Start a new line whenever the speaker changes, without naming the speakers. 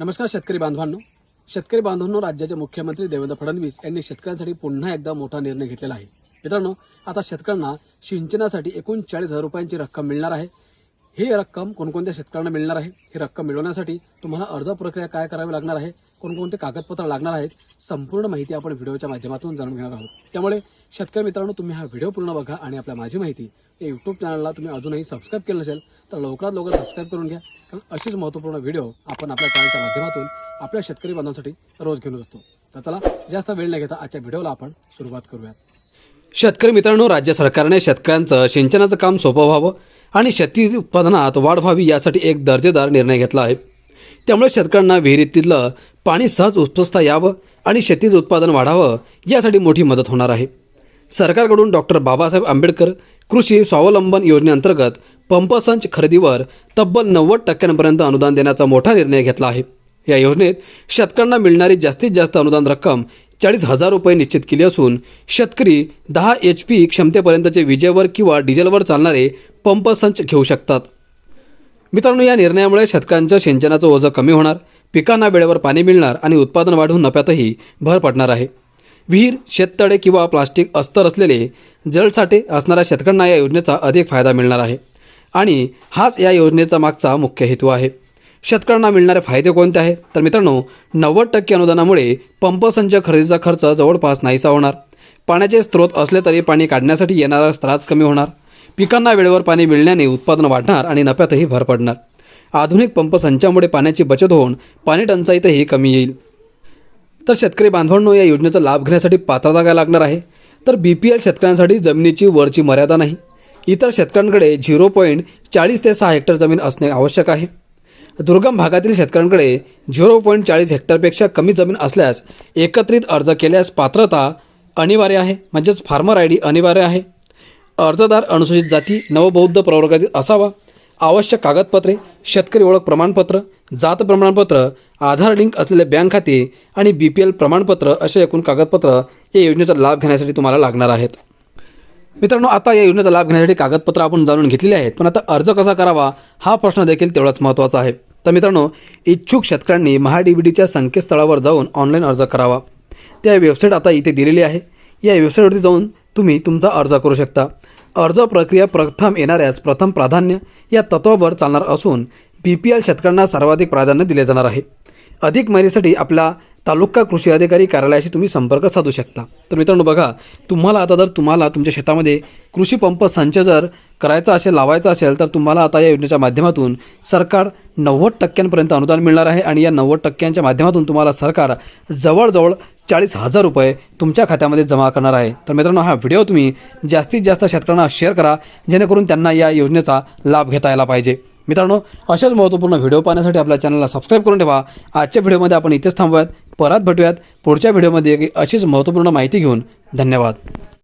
नमस्कार शेतकरी बांधवांनो. शेतकरी बांधवांनो राज्याचे मुख्यमंत्री देवेंद्र फडणवीस यांनी शेतकऱ्यांसाठी पुन्हा एकदा मोठा निर्णय घेतलेला आहे. मित्रांनो आता शेतकऱ्यांना सिंचनासाठी एकूण चाळीस हजार रुपयांची रक्कम मिळणार आहे. ही रक्कम कोणकोणत्या शेतकऱ्यांना मिळणार आहे? ही रक्कम मिळवण्यासाठी तुम्हाला अर्ज प्रक्रिया काय करावी लागणार आहे? कोणकोणते कागदपत्र लागणार आहेत? संपूर्ण माहिती आपण व्हिडिओच्या माध्यमातून जाणून घेणार आहोत. त्यामुळे शेतकरी मित्रांनो तुम्ही हा व्हिडिओ पूर्ण बघा आणि आपल्या माझी माहिती या युट्यूब चॅनलला तुम्ही अजूनही सबस्क्राईब केलं नसेल तर लवकरात लवकर सबस्क्राईब करून घ्या. कारण अशीच महत्त्वपूर्ण व्हिडिओ आपण आपल्या चॅनलच्या माध्यमातून आपल्या शेतकरी बांधवांसाठी रोज घेऊन असतो. तर चला जास्त वेळ न घेता आजच्या व्हिडिओला आपण सुरुवात करूयात. शेतकरी मित्रांनो राज्य सरकारने शेतकऱ्यांचं सिंचनाचं काम सोपं व्हावं. आणि शेती उत्पादनात वाढ व्हावी यासाठी एक दर्जेदार निर्णय घेतला आहे. त्यामुळे शेतकऱ्यांना विहिरीतीतलं पाणी सहज उपसता यावं आणि शेतीचं उत्पादन वाढावं यासाठी मोठी मदत होणार आहे. सरकारकडून डॉक्टर बाबासाहेब आंबेडकर कृषी स्वावलंबन योजनेअंतर्गत पंपसंच खरेदीवर तब्बल नव्वद टक्क्यांपर्यंत अनुदान देण्याचा मोठा निर्णय घेतला आहे. या योजनेत शेतकऱ्यांना मिळणारी जास्तीत जास्त अनुदान रक्कम चाळीस हजार रुपये निश्चित केली असून शेतकरी दहा एच पी क्षमतेपर्यंतचे विजेवर किंवा डिझेलवर चालणारे पंपसंच घेऊ शकतात. मित्रांनो या निर्णयामुळे शेतकऱ्यांच्या सिंचनाचं ओझं कमी होणार पिकांना वेळेवर पाणी मिळणार आणि उत्पादन वाढून नफ्यातही भर पडणार आहे. विहीर शेततळे किंवा प्लास्टिक अस्तर असलेले जलसाठे असणाऱ्या शेतकऱ्यांना या योजनेचा अधिक फायदा मिळणार आहे. आणि हाच या योजनेचा मागचा मुख्य हेतू आहे. शेतकऱ्यांना मिळणारे फायदे कोणते आहे तर मित्रांनो नव्वद टक्के अनुदानामुळे पंपसंच खरेदीचा खर्च जवळपास नाहीसा होणार. पाण्याचे स्रोत असले तरी पाणी काढण्यासाठी येणारा त्रास कमी होणार. पिकांना वेळेवर पाणी मिळण्याने उत्पादन वाढणार आणि नफ्यातही भर पडणार. आधुनिक पंप संचामुळे पाण्याची बचत होऊन पाणी टंचाईतही कमी येईल. तर शेतकरी बांधवांनो या योजनेचा लाभ घेण्यासाठी पात्रता काय लागणार आहे. तर बी पी एल शेतकऱ्यांसाठी जमिनीची वरची मर्यादा नाही. इतर शेतकऱ्यांकडे झिरो पॉईंट चाळीस ते सहा हेक्टर जमीन असणे आवश्यक आहे. दुर्गम भागातील शेतकऱ्यांकडे झिरो पॉईंट चाळीस हेक्टरपेक्षा कमी जमीन असल्यास एकत्रित अर्ज केल्यास पात्रता अनिवार्य आहे. म्हणजेच फार्मर आय डी अनिवार्य आहे. अर्जदार अनुसूचित जाती नवबौद्ध प्रवर्गातील असावा. आवश्यक कागदपत्रे शेतकरी ओळख प्रमाणपत्र जात प्रमाणपत्र आधार लिंक असलेले बँक खाते आणि बी पी एल प्रमाणपत्र असे एकूण कागदपत्र या योजनेचा लाभ घेण्यासाठी तुम्हाला लागणार आहेत. मित्रांनो आता या योजनेचा लाभ घेण्यासाठी कागदपत्र आपण जाणून घेतलेले आहेत. पण आता अर्ज कसा करावा हा प्रश्न देखील तेवढाच महत्त्वाचा आहे. तर मित्रांनो इच्छुक शेतकऱ्यांनी महा डी बी डीच्या संकेतस्थळावर जाऊन ऑनलाईन अर्ज करावा. त्या वेबसाईट आता इथे दिलेली आहे. या वेबसाईटवरती जाऊन तुम्ही तुमचा अर्ज करू शकता. अर्ज प्रक्रिया प्रथम येणाऱ्यास प्रथम प्राधान्य या तत्वावर चालणार असून बी पी एल शेतकऱ्यांना सर्वाधिक प्राधान्य दिले जाणार आहे. अधिक माहितीसाठी आपला तालुका कृषी अधिकारी कार्यालयाशी तुम्ही संपर्क साधू शकता. तर मित्रांनो बघा तुम्हाला आता जर तुम्हाला तुमच्या शेतामध्ये कृषी पंप संच जर करायचा असेल लावायचा असेल तर तुम्हाला आता या योजनेच्या माध्यमातून सरकार नव्वद टक्क्यांपर्यंत अनुदान मिळणार आहे आणि या नव्वद टक्क्यांच्या माध्यमातून तुम्हाला सरकार जवळजवळ चाळीस हजार रुपये तुमच्या खात्यामध्ये जमा करणार आहे. तर मित्रांनो हा व्हिडिओ तुम्ही जास्तीत जास्त शेतकऱ्यांना शेअर करा जेणेकरून त्यांना या योजनेचा लाभ घेता यायला पाहिजे. मित्रांनो अशाच महत्त्वपूर्ण व्हिडिओ पाहण्यासाठी आपल्या चॅनलला सबस्क्राईब करून ठेवा. आजच्या व्हिडिओमध्ये आपण इथेच थांबूयात. परत भेटूयात. पुढच्या व्हिडिओमध्ये अशीच महत्त्वपूर्ण माहिती घेऊन धन्यवाद.